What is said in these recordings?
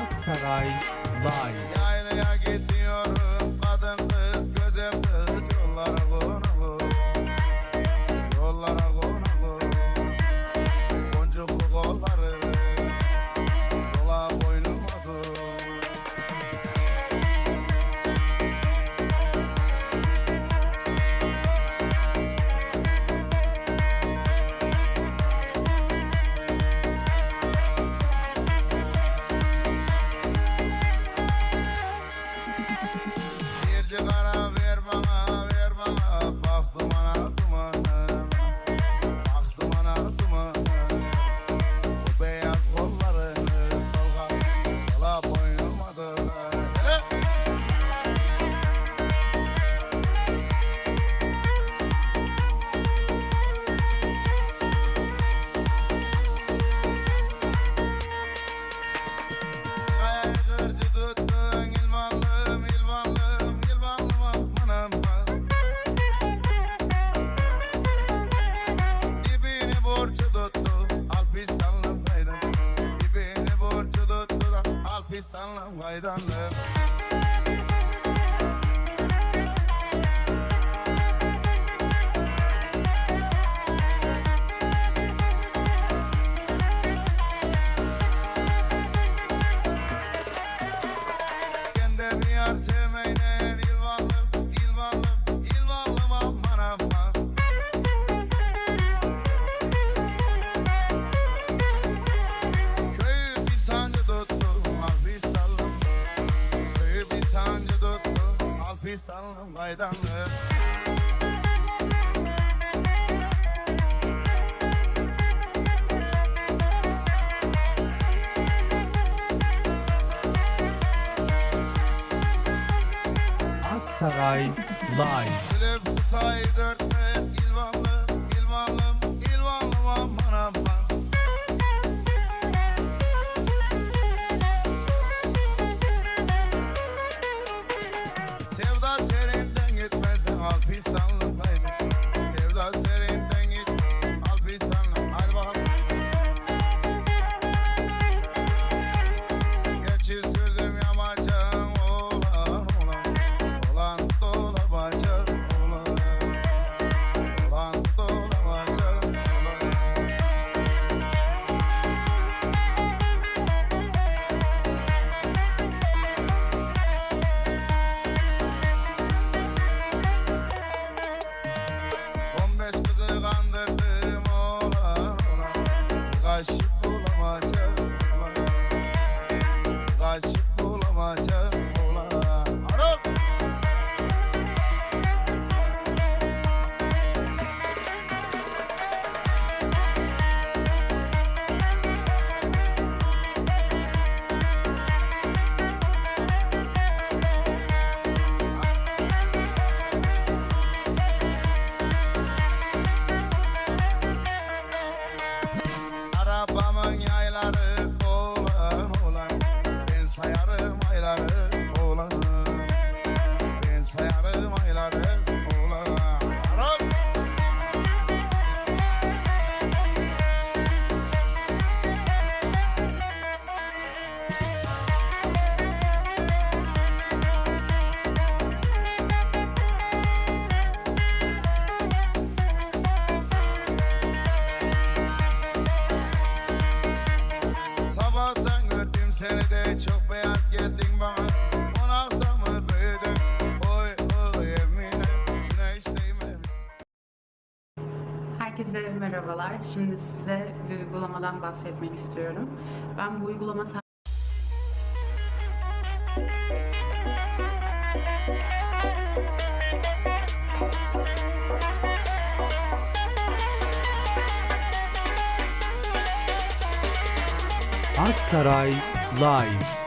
Aksaray Live. Yaylaya gidiyoruz. Sever sevmeyene ilvanlım ilvanlım ilvanlım aman aman. Köyü bir sancı tuttu Alpistanlım Köyü bir sancı tuttu Live. Live. merhabalar. Şimdi size bir uygulamadan bahsetmek istiyorum. Ben bu uygulama Aksaray Live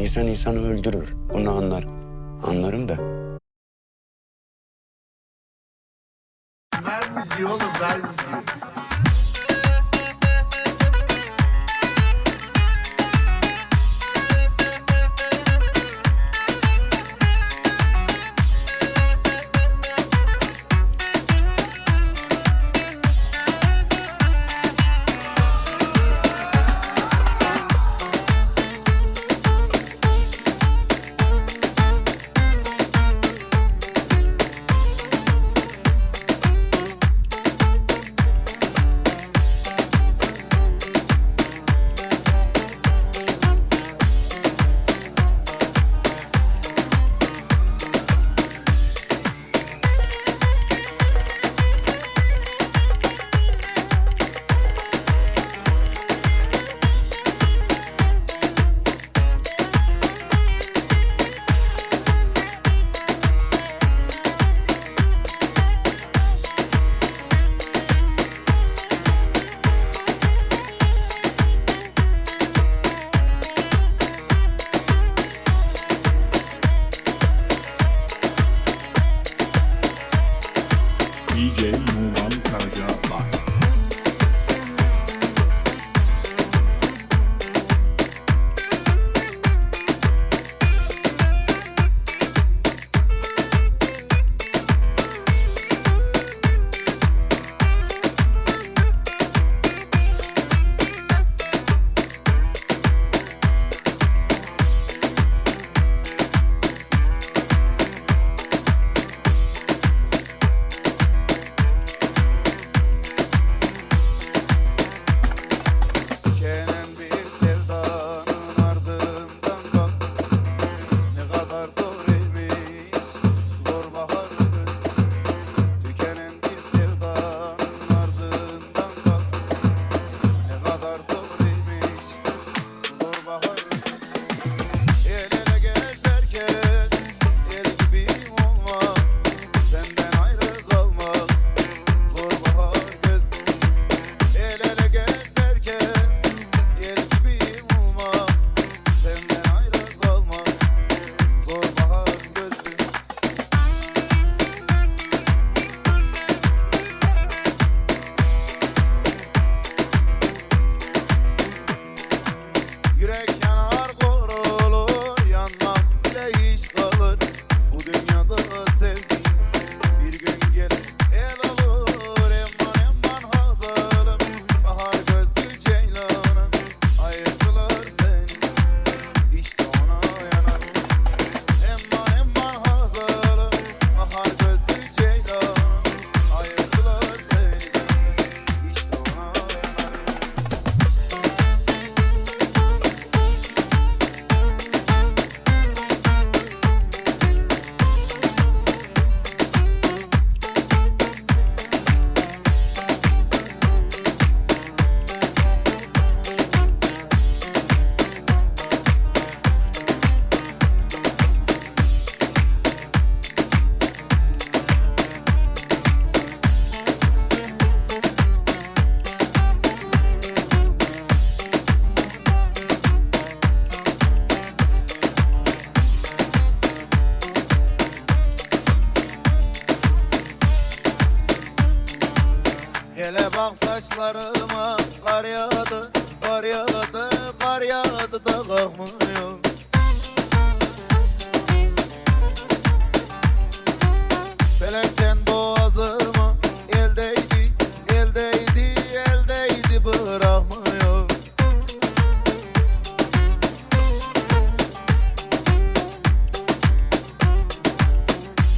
İnsan insanı öldürür. Bunu anlarım. Anlarım da. Vermiyor oğlum vermiyor.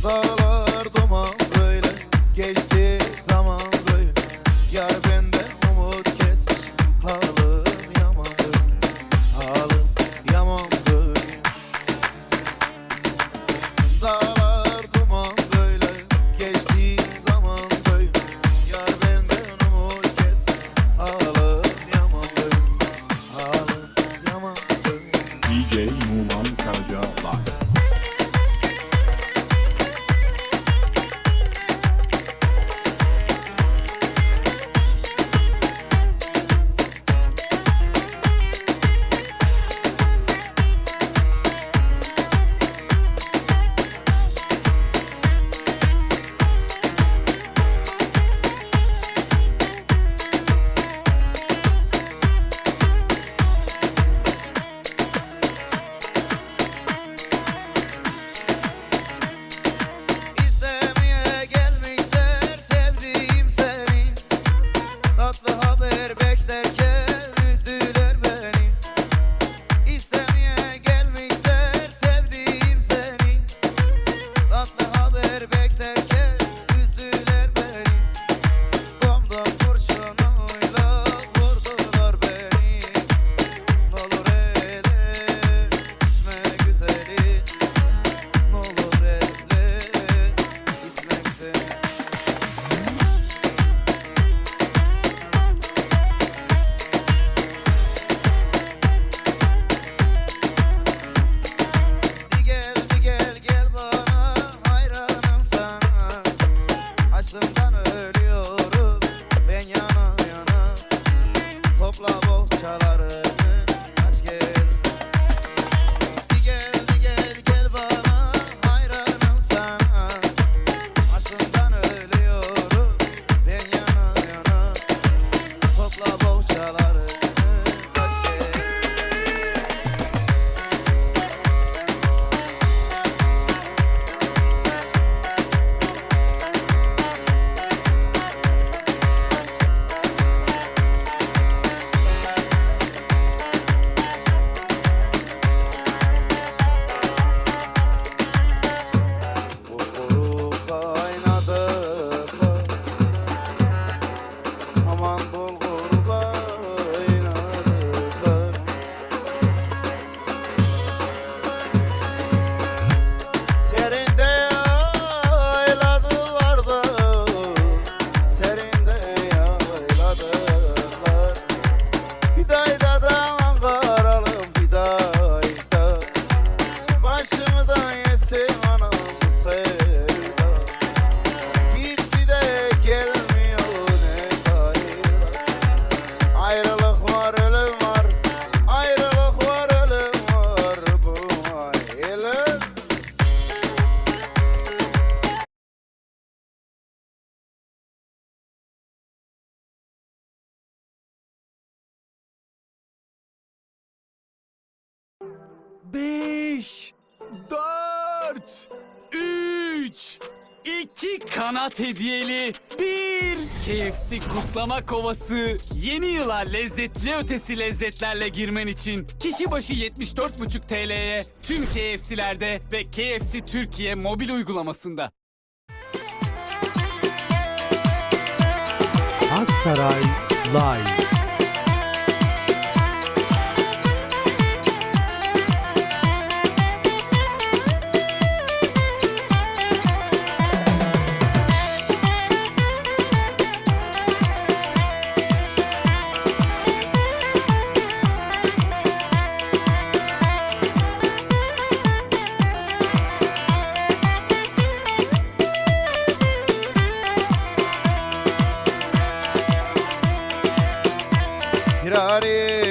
Love. 5 4 3 2 kanat hediyeli 1 KFC kutlama kovası yeni yıla lezzetli ötesi lezzetlerle girmen için kişi başı 74,5 TL'ye tüm KFC'lerde ve KFC Türkiye mobil uygulamasında. Aksaray Live. Hirare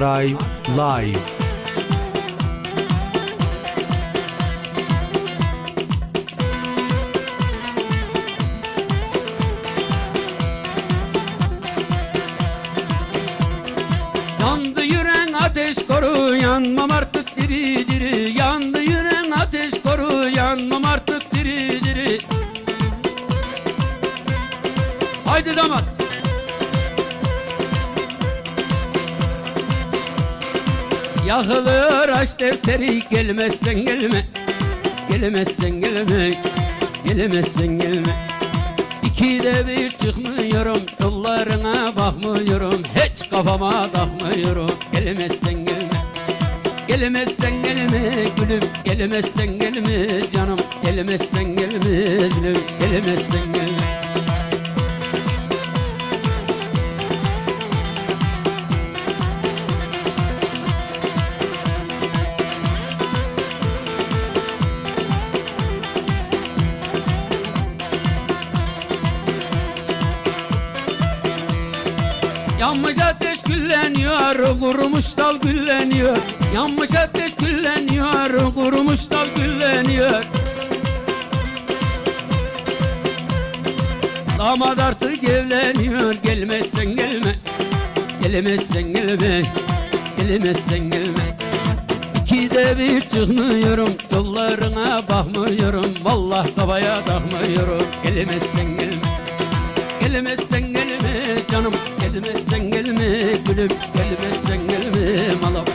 Aksaray Live. Yakılır aç defteri gelmezsen gelme. Gelmezsen gelme Gelmezsen gelme. İkide bir çıkmıyorum Yollarına bakmıyorum. Hiç kafama takmıyorum. Gelmezsen gelme Gelmezsen gelme gülüm. Gelmezsen gelme canım Gelmezsen gelme gülüm. Gelmezsen gelme Yanmış ateş gülleniyor, kurumuş dal gülleniyor. Yanmış ateş gülleniyor, kurumuş dal gülleniyor. Damat artık evleniyor, gelmezsen gelme. Gelmezsen gelme, gelmezsen gelme. İkide bir çıkmıyorum, yollarına bakmıyorum. Vallahi kafaya takmıyorum, gelmezsen gelme. Gelmezsen gelme canım Gelmezsen gelme gülüm. Gelmezsen gelme malım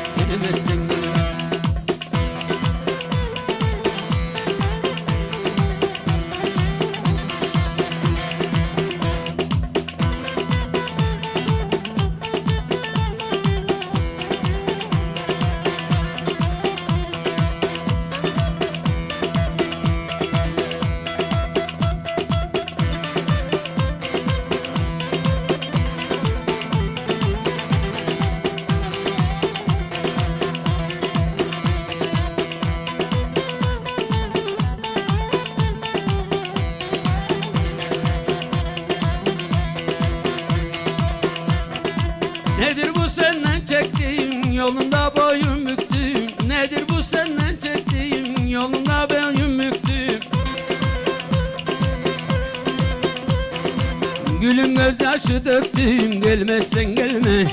Gülüm gözyaşı döktüm Gelmezsen gelme.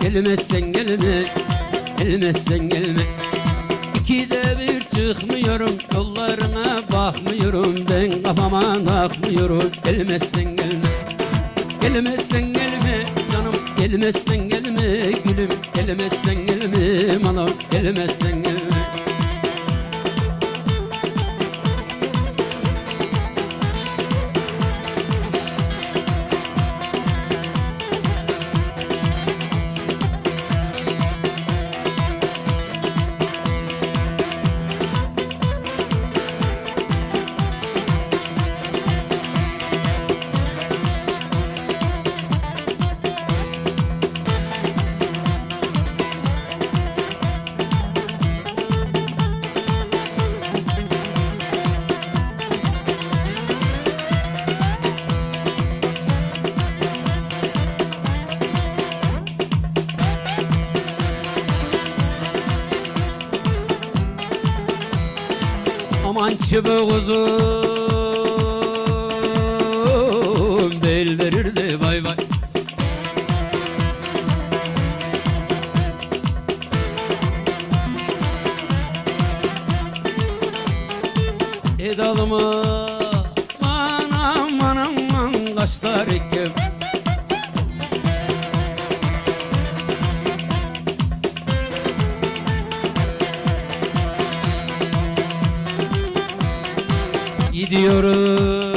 Gelmezsen gelme Gelmezsen gelme. İkide bir çıkmıyorum Yollarına bakmıyorum. Ben kafama takmıyorum Gelmezsen gelme. Gelmezsen gelme canım Gelmezsen gelme. Gülüm Gelmezsen gelme manam Gelmezsen gelme. çubuğuzu ー。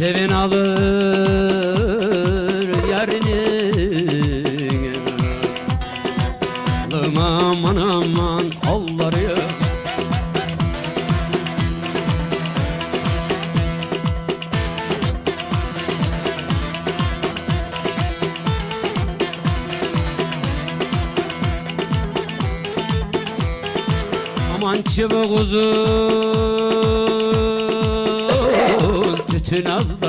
Sevin alır yerini. Alım aman aman alları Aman çıbık uzun. Tünazlı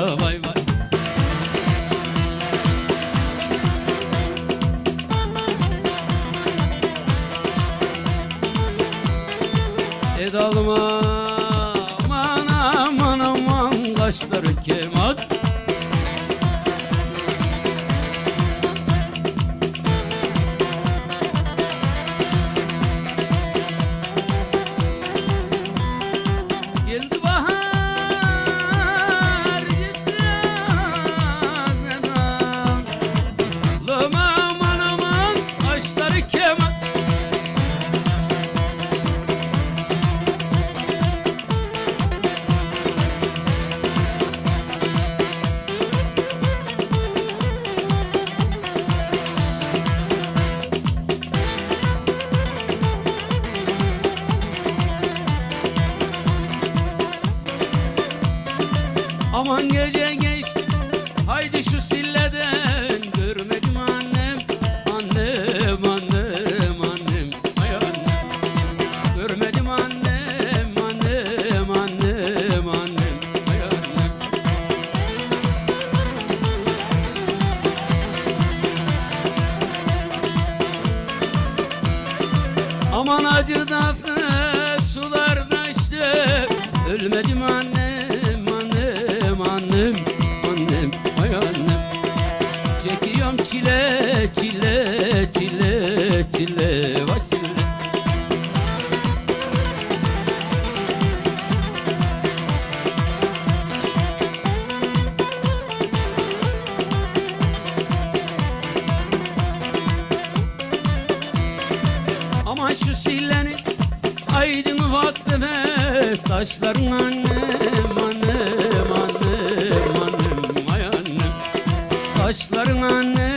Taşların annem